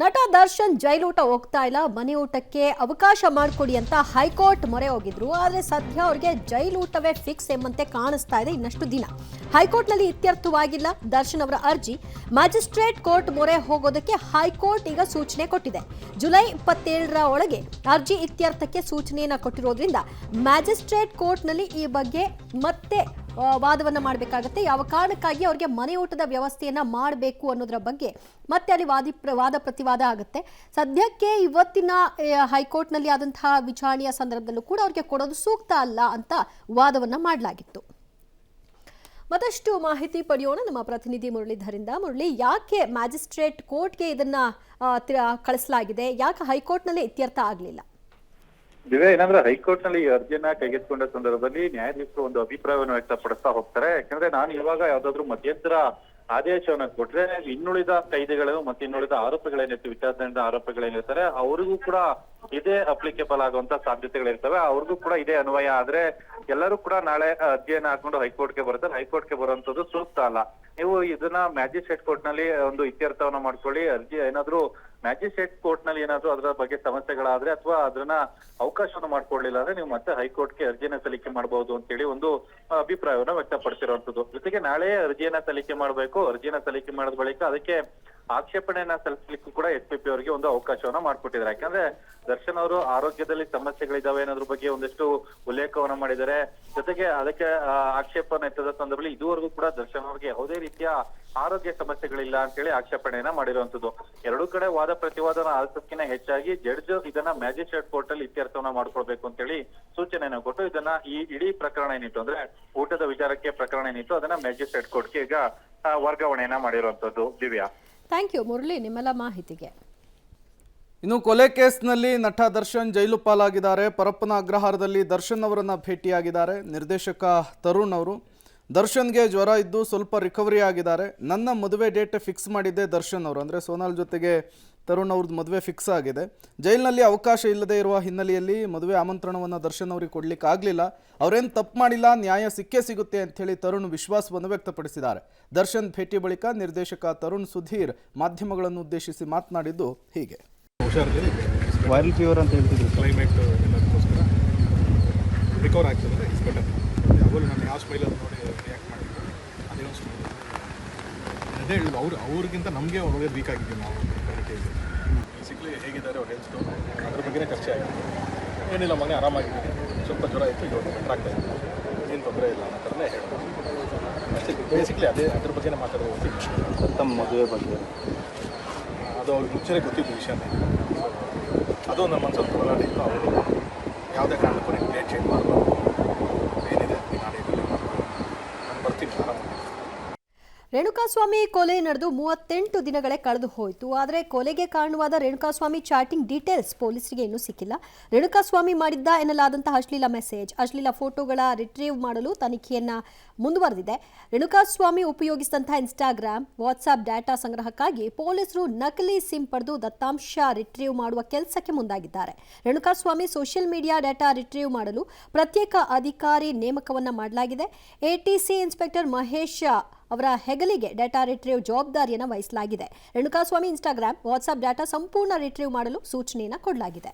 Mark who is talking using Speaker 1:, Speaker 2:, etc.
Speaker 1: ನಟ ದರ್ಶನ್ ಜೈಲೂಟ ಹೋಗ್ತಾ ಇಲ್ಲ. ಮನೆ ಊಟಕ್ಕೆ ಅವಕಾಶ ಮಾಡಿಕೊಡಿ ಅಂತ ಹೈಕೋರ್ಟ್ ಮೊರೆ ಹೋಗಿದ್ರು. ಆದರೆ ಸದ್ಯ ಅವ್ರಿಗೆ ಜೈಲೂಟವೇ ಫಿಕ್ಸ್ ಎಂಬಂತೆ ಕಾಣಿಸ್ತಾ ಇದೆ ಇನ್ನಷ್ಟು ದಿನ. ಹೈಕೋರ್ಟ್ನಲ್ಲಿ ಇತ್ಯರ್ಥವಾಗಿಲ್ಲ. ದರ್ಶನ್ ಅವರ ಅರ್ಜಿ ಮ್ಯಾಜಿಸ್ಟ್ರೇಟ್ ಕೋರ್ಟ್ ಮೊರೆ ಹೋಗೋದಕ್ಕೆ ಹೈಕೋರ್ಟ್ ಈಗ ಸೂಚನೆ ಕೊಟ್ಟಿದೆ. ಜುಲೈ ಇಪ್ಪತ್ತೇಳರ ಒಳಗೆ ಅರ್ಜಿ ಇತ್ಯರ್ಥಕ್ಕೆ ಸೂಚನೆಯನ್ನ ಕೊಟ್ಟಿರೋದ್ರಿಂದ ಮ್ಯಾಜಿಸ್ಟ್ರೇಟ್ ಕೋರ್ಟ್ನಲ್ಲಿ ಈ ಬಗ್ಗೆ ಮತ್ತೆ ವಾದವನ್ನ ಮಾಡಬೇಕಾಗತ್ತೆ. ಯಾವ ಕಾರಣಕ್ಕಾಗಿ ಅವರಿಗೆ ಮನೆ ಊಟದ ವ್ಯವಸ್ಥೆಯನ್ನ ಮಾಡಬೇಕು ಅನ್ನೋದರ ಬಗ್ಗೆ ಮತ್ತೆ ಅಲ್ಲಿ ವಾದಿ ವಾದ ಪ್ರತಿವಾದ ಆಗುತ್ತೆ. ಸದ್ಯಕ್ಕೆ ಇವತ್ತಿನ ಹೈಕೋರ್ಟ್ನಲ್ಲಿ ಆದಂತಹ ವಿಚಾರಣೆಯ ಸಂದರ್ಭದಲ್ಲೂ ಕೂಡ ಅವರಿಗೆ ಕೊಡೋದು ಸೂಕ್ತ ಅಲ್ಲ ಅಂತ ವಾದವನ್ನ ಮಾಡಲಾಗಿತ್ತು. ಮತ್ತಷ್ಟು ಮಾಹಿತಿ ಪಡೆಯೋಣ. ನಮ್ಮ ಪ್ರತಿನಿಧಿ ಮುರಳೀಧರಿಂದ. ಮುರಳಿ, ಯಾಕೆ ಮ್ಯಾಜಿಸ್ಟ್ರೇಟ್ ಕೋರ್ಟ್ಗೆ ಇದನ್ನ ಕಳಿಸಲಾಗಿದೆ? ಯಾಕೆ ಹೈಕೋರ್ಟ್ನಲ್ಲೇ ಇತ್ಯರ್ಥ ಆಗಲಿಲ್ಲ?
Speaker 2: ದಿವ್ಯಾ ಏನಂದ್ರೆ ಹೈಕೋರ್ಟ್ನಲ್ಲಿ ಈ ಅರ್ಜಿಯನ್ನ ಕೈಗೆತ್ತಿಕೊಂಡ ಸಂದರ್ಭದಲ್ಲಿ ನ್ಯಾಯಾಧೀಶರು ಒಂದು ಅಭಿಪ್ರಾಯವನ್ನು ವ್ಯಕ್ತಪಡಿಸ್ತಾ ಹೋಗ್ತಾರೆ. ಯಾಕಂದ್ರೆ ನಾನು ಇವಾಗ ಯಾವ್ದಾದ್ರು ಮಧ್ಯಂತರ ಆದೇಶವನ್ನ ಕೊಟ್ರೆ ಇನ್ನುಳಿದ ಕೈದಿಗಳು ಮತ್ತೆ ಇನ್ನುಳಿದ ಆರೋಪಿಗಳೇನಿರ್ತವೆ ವಿಚಾರಣೆಯಿಂದ ಆರೋಪಿಗಳೇನಿರ್ತಾರೆ ಅವ್ರಿಗೂ ಕೂಡ ಇದೇ ಅಪ್ಲಿಕೇಬಲ್ ಆಗುವಂತ ಸಾಧ್ಯತೆಗಳಿರ್ತವೆ. ಅವ್ರಿಗೂ ಕೂಡ ಇದೇ ಅನ್ವಯ. ಆದ್ರೆ ಎಲ್ಲರೂ ಕೂಡ ನಾಳೆ ಅರ್ಜಿಯನ್ನ ಹಾಕೊಂಡು ಹೈಕೋರ್ಟ್ಗೆ ಬರ್ತಾರೆ ಹೈಕೋರ್ಟ್ಗೆ ಬರುವಂತದ್ದು ಸೂಕ್ತ ಅಲ್ಲ. ನೀವು ಇದನ್ನ ಮ್ಯಾಜಿಸ್ಟ್ರೇಟ್ ಕೋರ್ಟ್ನಲ್ಲಿ ಒಂದು ಇತ್ಯರ್ಥವನ್ನ ಮಾಡ್ಕೊಳ್ಳಿ. ಅರ್ಜಿ ಏನಾದ್ರೂ ಮ್ಯಾಜಿಸ್ಟ್ರೇಟ್ ಕೋರ್ಟ್ನಲ್ಲಿ ಏನಾದ್ರೂ ಅದರ ಬಗ್ಗೆ ಸಮಸ್ಯೆಗಳಾದ್ರೆ ಅಥವಾ ಅದನ್ನ ಅವಕಾಶವನ್ನು ಮಾಡ್ಕೊಡ್ಲಿಲ್ಲ ಅಂದ್ರೆ ನೀವು ಮತ್ತೆ ಹೈಕೋರ್ಟ್ಗೆ ಅರ್ಜಿಯನ್ನ ಸಲ್ಲಿಕೆ ಮಾಡಬಹುದು ಅಂತ ಹೇಳಿ ಒಂದು ಅಭಿಪ್ರಾಯವನ್ನ ವ್ಯಕ್ತಪಡಿಸಿರುವಂತದ್ದು ಜೊತೆಗೆ ನಾಳೆ ಅರ್ಜಿಯನ್ನ ಸಲ್ಲಿಕೆ ಮಾಡಬೇಕು. ಅರ್ಜಿಯನ್ನ ಸಲ್ಲಿಕೆ ಮಾಡಿದ ಬಳಿಕ ಅದಕ್ಕೆ ಆಕ್ಷೇಪಣೆಯನ್ನ ಸಲ್ಲಿಸಲಿಕ್ಕೂ ಕೂಡ ಎಸ್ ಪಿ ಪಿ ಅವರಿಗೆ ಒಂದು ಅವಕಾಶವನ್ನ ಮಾಡ್ಕೊಟ್ಟಿದ್ದಾರೆ. ಯಾಕಂದ್ರೆ ದರ್ಶನ್ ಅವರು ಆರೋಗ್ಯದಲ್ಲಿ ಸಮಸ್ಯೆಗಳಿದಾವೆ ಅನ್ನೋದ್ರ ಬಗ್ಗೆ ಒಂದಿಷ್ಟು ಉಲ್ಲೇಖವನ್ನ ಮಾಡಿದ್ದಾರೆ. ಜೊತೆಗೆ ಅದಕ್ಕೆ ಆಕ್ಷೇಪಣೆ ಎತ್ತದ ಸಂದರ್ಭದಲ್ಲಿ ಇದುವರೆಗೂ ಕೂಡ ದರ್ಶನ್ ಅವರಿಗೆ ಯಾವುದೇ ರೀತಿಯ ಆರೋಗ್ಯ ಸಮಸ್ಯೆಗಳಿಲ್ಲ ಅಂತ ಹೇಳಿ ಆಕ್ಷೇಪಣೆಯನ್ನ ಮಾಡಿರುವಂತದ್ದು ಎರಡು ಕಡೆ ವಾದ ಪ್ರತಿವಾದನ ಆಲಿಸೋದಕ್ಕಿಂತ ಹೆಚ್ಚಾಗಿ ಜಡ್ಜ್ ಇದನ್ನ ಮ್ಯಾಜಿಸ್ಟ್ರೇಟ್ ಕೋರ್ಟ್ ಅಲ್ಲಿ ಇತ್ಯರ್ಥವನ್ನ ಮಾಡ್ಕೊಳ್ಬೇಕು ಅಂತೇಳಿ ಸೂಚನೆಯನ್ನು ಕೊಟ್ಟು ಇದನ್ನ ಈ ಇಡೀ ಪ್ರಕರಣ ಏನಿತ್ತು ಅಂದ್ರೆ ಊಟದ ವಿಚಾರಕ್ಕೆ ಪ್ರಕರಣ ಏನಿತ್ತು ಅದನ್ನ ಮ್ಯಾಜಿಸ್ಟ್ರೇಟ್ ಕೋರ್ಟ್ಗೆ ಈಗ ವರ್ಗಾವಣೆಯನ್ನ ಮಾಡಿರುವಂತದ್ದು ದಿವ್ಯಾ.
Speaker 1: ಥ್ಯಾಂಕ್ ಯು ಮುರಳಿ, ನಿಮ್ಮೆಲ್ಲ ಮಾಹಿತಿಗೆ.
Speaker 3: ಇನ್ನು ಕೊಲೆ ಕೇಸ್ನಲ್ಲಿ ನಟ ದರ್ಶನ್ ಜೈಲು ಪಾಲಾಗಿದ್ದಾರೆ. ಪರಪ್ಪನ ಅಗ್ರಹಾರದಲ್ಲಿ ದರ್ಶನ್ ಅವರನ್ನು ಭೇಟಿಯಾಗಿದ್ದಾರೆ. ನಿರ್ದೇಶಕ ತರುಣ್ ಅವರು, ದರ್ಶನ್ಗೆ ಜ್ವರ ಇದ್ದು ಸ್ವಲ್ಪ ರಿಕವರಿ ಆಗಿದ್ದಾರೆ. ನನ್ನ ಮದುವೆ ಡೇಟ್ ಫಿಕ್ಸ್ ಮಾಡಿದ್ದೆ ದರ್ಶನ್ ಅವರು. ಅಂದರೆ ಸೋನಾಲ್ ಜೊತೆಗೆ ತರುಣ್ ಅವ್ರದ್ದು ಮದುವೆ ಫಿಕ್ಸ್ ಆಗಿದೆ. ಜೈಲಿನಲ್ಲಿ ಅವಕಾಶ ಇಲ್ಲದೆ ಇರುವ ಹಿನ್ನೆಲೆಯಲ್ಲಿ ಮದುವೆ ಆಮಂತ್ರಣವನ್ನು ದರ್ಶನ್ ಅವರಿಗೆ ಕೊಡಲಿಕ್ಕೆ ಆಗಲಿಲ್ಲ. ಅವರೇನು ತಪ್ಪು ಮಾಡಿಲ್ಲ ನ್ಯಾಯ ಸಿಕ್ಕೇ ಸಿಗುತ್ತೆ ಅಂಥೇಳಿ ತರುಣ್ ವಿಶ್ವಾಸವನ್ನು ವ್ಯಕ್ತಪಡಿಸಿದ್ದಾರೆ. ದರ್ಶನ್ ಭೇಟಿ ಬಳಿಕ ನಿರ್ದೇಶಕ ತರುಣ್ ಸುಧೀರ್ ಮಾಧ್ಯಮಗಳನ್ನು ಉದ್ದೇಶಿಸಿ ಮಾತನಾಡಿದ್ದು ಹೀಗೆ.
Speaker 4: ವೈರಲ್ ಫೀವರ್ ಅಂತ ಹೇಳ್ತಿದ್ರು
Speaker 5: ಕ್ಲೈಮೇಟ್ ಎಲ್ಲದಕ್ಕೋಸ್ಕರ ರಿಕವರ್ ಆಗ್ತದೆ. ಇಟ್ಸ್ ಬೆಟರ್ ಯಾವಾಗಲೂ ನಾನು ಯಾವ ಸ್ಮೈಲಲ್ಲಿ ನೋಡಿ ರಿಯಾಕ್ಟ್ ಮಾಡಿದ್ರು ಅದೇ ಒಂದು ಸ್ಮೈಲ್ ಅದೇ ಹೇಳುದು ಅವ್ರು ಅವ್ರಿಗಿಂತ ನಮಗೆ ಅವ್ರಿಗೆ ವೀಕ್ ಆಗಿದ್ದೀವಿ ನಾವು. ಹೇಗಿದ್ದಾರೆ ಅವ್ರ ಹೆಲ್ತು ಅದ್ರ ಬಗ್ಗೆನೇ ಚರ್ಚೆ ಆಗಿದೆ ಏನಿಲ್ಲ ಮನೆ ಆರಾಮಾಗಿದ್ದೀನಿ. ಸ್ವಲ್ಪ ಜ್ವರ ಇತ್ತು ಇವಾಗ ಬೆಟರ್ ಆಗ್ತಾ ಇದೆ ಏನು ತೊಂದರೆ ಇಲ್ಲ ಅನ್ನೋ ಥರನೇ ಹೇಳ್ಬೋದು ಅಷ್ಟೇ ಬೇಸಿಕ್ಲಿ ಅದೇ ಅದ್ರ ಬಗ್ಗೆನೇ ಮಾತಾಡೋದು
Speaker 4: ತಮ್ಮ ಮದುವೆ ಬಗ್ಗೆ.
Speaker 5: ಅದು ಅವ್ರಿಗೆ ಮುಂಚೆನೇ ಗೊತ್ತಿದ್ದು ವಿಷಯನೇ. ಅದು ನಮ್ಮ ಮನಸ್ಸಲ್ಲಿ ಹೋರಾಡಿದ್ದು ಅವರು ಯಾವುದೇ ಕಾರಣಕ್ಕೂ ನೀವು ಡೇಟ್ ಚೇಂಜ್ ಮಾಡಬಾರ್ದು
Speaker 1: ರೇಣುಕಾಸ್ವಾಮಿ ಕೊಲೆ ನಡೆದು ಮೂವತ್ತೆಂಟು ದಿನಗಳೇ ಕಳೆದು ಹೋಯಿತು. ಆದರೆ ಕೊಲೆಗೆ ಕಾರಣವಾದ ರೇಣುಕಾಸ್ವಾಮಿ ಚಾಟಿಂಗ್ ಡೀಟೇಲ್ಸ್ ಪೊಲೀಸರಿಗೆ ಇನ್ನೂ ಸಿಕ್ಕಿಲ್ಲ. ರೇಣುಕಾಸ್ವಾಮಿ ಮಾಡಿದ್ದ ಎನ್ನಲಾದಂತಹ ಅಶ್ಲೀಲ ಮೆಸೇಜ್, ಅಶ್ಲೀಲ ಫೋಟೋಗಳ ರಿಟ್ರೀವ್ ಮಾಡಲು ತನಿಖೆಯನ್ನು ಮುಂದುವರೆದಿದೆ. ರೇಣುಕಾಸ್ವಾಮಿ ಉಪಯೋಗಿಸಿದಂತಹ ಇನ್ಸ್ಟಾಗ್ರಾಮ್ ವಾಟ್ಸಾಪ್ ಡಾಟಾ ಸಂಗ್ರಹಕ್ಕಾಗಿ ಪೊಲೀಸರು ನಕಲಿ ಸಿಮ್ ಪಡೆದು ದತ್ತಾಂಶ ರಿಟ್ರೀವ್ ಮಾಡುವ ಕೆಲಸಕ್ಕೆ ಮುಂದಾಗಿದ್ದಾರೆ. Renukaswamy social media data retrieve ಮಾಡಲು ಪ್ರತ್ಯೇಕ ಅಧಿಕಾರಿ ನೇಮಕವನ್ನು ಮಾಡಲಾಗಿದೆ. ಎಟಿಸಿ ಇನ್ಸ್ಪೆಕ್ಟರ್ ಮಹೇಶ್ ಅವರ ಹೆಗಲಿಗೆ ಡೇಟಾ ರಿಟ್ರೀವ್ ಜವಾಬ್ದಾರಿಯನ್ನು ವಹಿಸಲಾಗಿದೆ. ರೇಣುಕಾಸ್ವಾಮಿ ಇನ್ಸ್ಟಾಗ್ರಾಮ್ ವಾಟ್ಸ್ಆಪ್ ಡಾಟಾ ಸಂಪೂರ್ಣ ರಿಟ್ರೀವ್ ಮಾಡಲು ಸೂಚನೆಯನ್ನು ಕೊಡಲಾಗಿದೆ.